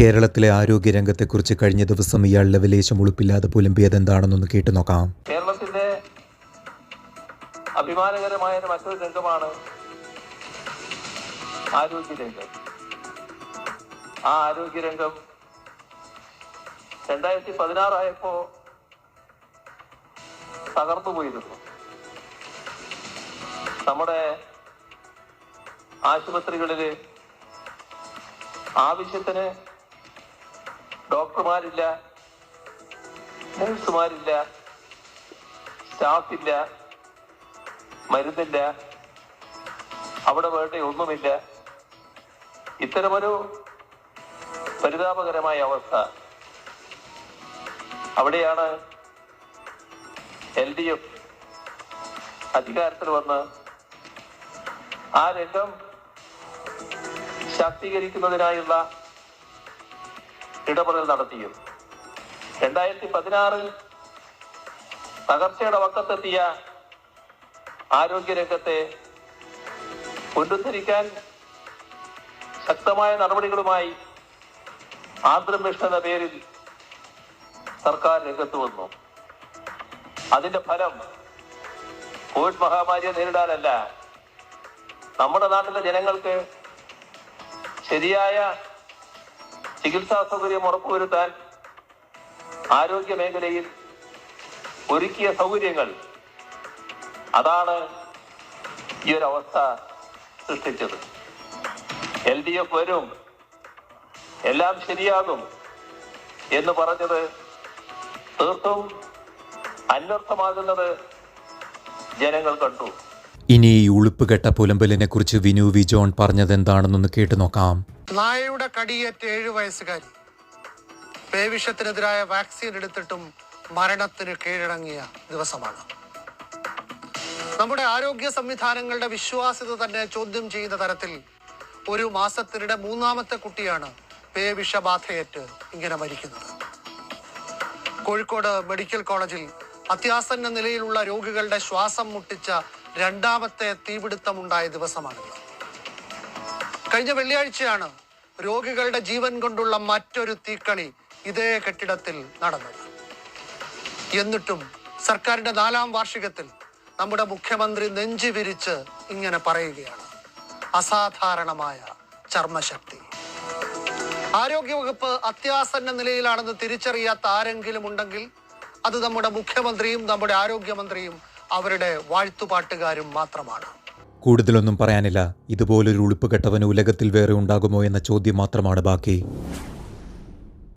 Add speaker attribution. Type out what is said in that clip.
Speaker 1: കേരളത്തിലെ ആരോഗ്യ ആരോഗ്യരംഗത്തെക്കുറിച്ച് കഴിഞ്ഞ ദിവസം ഇയാൾ ലവലേശം ഉളുപ്പില്ലാതെ പുലമ്പിയതെന്താണെന്നൊന്ന് കേട്ടു നോക്കാം.
Speaker 2: കേരളത്തിന്റെ അഭിമാനകരമായ മറ്റൊരു രംഗമാണ് ആരോഗ്യരംഗം. ആ ആരോഗ്യരംഗം രണ്ടായിരത്തി പതിനാറായപ്പോ തകർന്നു പോയിരുന്നു. നമ്മുടെ ആശുപത്രികളിൽ ആവശ്യത്തിന് ഡോക്ടർമാരില്ല നഴ്സുമാരില്ല സ്റ്റാഫില്ല മരുന്നില്ല അവിടെ വേണ്ട ഒന്നുമില്ല. ഇത്തരമൊരു പരിതാപകരമായ അവസ്ഥ. അവിടെയാണ് എൽ ഡി എഫ് അധികാരത്തിൽ വന്ന് ആ രംഗം ശാക്തീകരിക്കുന്നതിനായുള്ള ഇടപെടൽ നടത്തിയും. രണ്ടായിരത്തി പതിനാറിൽ തകർച്ചയുടെ വക്കത്തെത്തിയ ആരോഗ്യരംഗത്തെ പുനരുദ്ധരിക്കാൻ ശക്തമായ നടപടികളുമായി ആന്ധ്ര മിഷൻ എന്ന പേരിൽ സർക്കാർ രംഗത്ത് വന്നു. അതിന്റെ ഫലം കോവിഡ് മഹാമാരിയെ നേരിടാനല്ല. നമ്മുടെ നാട്ടിലെ ജനങ്ങൾക്ക് ശരിയായ ചികിത്സാ സൗകര്യം ഉറപ്പുവരുത്താൻ ആരോഗ്യ മേഖലയിൽ ഒരുക്കിയ സൗകര്യങ്ങൾ. അതാണ് ഈ ഒരു അവസ്ഥ സൃഷ്ടിച്ചത്. എൽ ഡി എഫ് വരും. എല്ലാം ശരിയാകും എന്ന് പറഞ്ഞത് തീർത്തും അന്വർത്ഥമാകുന്നത് ജനങ്ങൾ കണ്ടു.
Speaker 1: ഇനി ഈ ഉളുപ്പുകെട്ട പുലമ്പലിനെ കുറിച്ച് വിനു വി ജോൺ പറഞ്ഞതെന്താണെന്നൊന്ന് കേട്ടു നോക്കാം.
Speaker 3: നായയുടെ കടിയേറ്റ് ഏഴു വയസ്സുകാരി. പേവിഷത്തിനെതിരായ വാക്സിൻ എടുത്തിട്ടും മരണത്തിന് കീഴടങ്ങിയ ദിവസമാണ്. നമ്മുടെ ആരോഗ്യ സംവിധാനങ്ങളുടെ വിശ്വാസ്യത തന്നെ ചോദ്യം ചെയ്യുന്ന തരത്തിൽ ഒരു മാസത്തിനിടെ മൂന്നാമത്തെ കുട്ടിയാണ് പേവിഷബാധയേറ്റ് ഇങ്ങനെ മരിക്കുന്നത്. കോഴിക്കോട് മെഡിക്കൽ കോളേജിൽ അത്യാസന്ന നിലയിലുള്ള രോഗികളുടെ ശ്വാസം മുട്ടിച്ച രണ്ടാമത്തെ തീപിടുത്തമുണ്ടായ ദിവസമാണിത്. കഴിഞ്ഞ വെള്ളിയാഴ്ചയാണ് രോഗികളുടെ ജീവൻ കൊണ്ടുള്ള മറ്റൊരു തീക്കണി ഇതേ കെട്ടിടത്തിൽ നടന്നത്. എന്നിട്ടും സർക്കാരിന്റെ നാലാം വാർഷികത്തിൽ നമ്മുടെ മുഖ്യമന്ത്രി നെഞ്ചു വിരിച്ച് ഇങ്ങനെ പറയുകയാണ്. അസാധാരണമായ ചർമ്മശക്തി. ആരോഗ്യവകുപ്പ് അത്യാസന്ന നിലയിലാണെന്ന് തിരിച്ചറിയാത്ത ആരെങ്കിലും ഉണ്ടെങ്കിൽ അത് നമ്മുടെ മുഖ്യമന്ത്രിയും നമ്മുടെ ആരോഗ്യമന്ത്രിയും അവരുടെ വാഴ്ത്തുപാട്ടുകാരും മാത്രമാണ്.
Speaker 1: കൂടുതലൊന്നും പറയാനില്ല. ഇതുപോലൊരു ഉളുപ്പ് കെട്ടവന് ഉലകത്തിൽ വേറെ ഉണ്ടാകുമോ എന്ന ചോദ്യം മാത്രമാണ് ബാക്കി.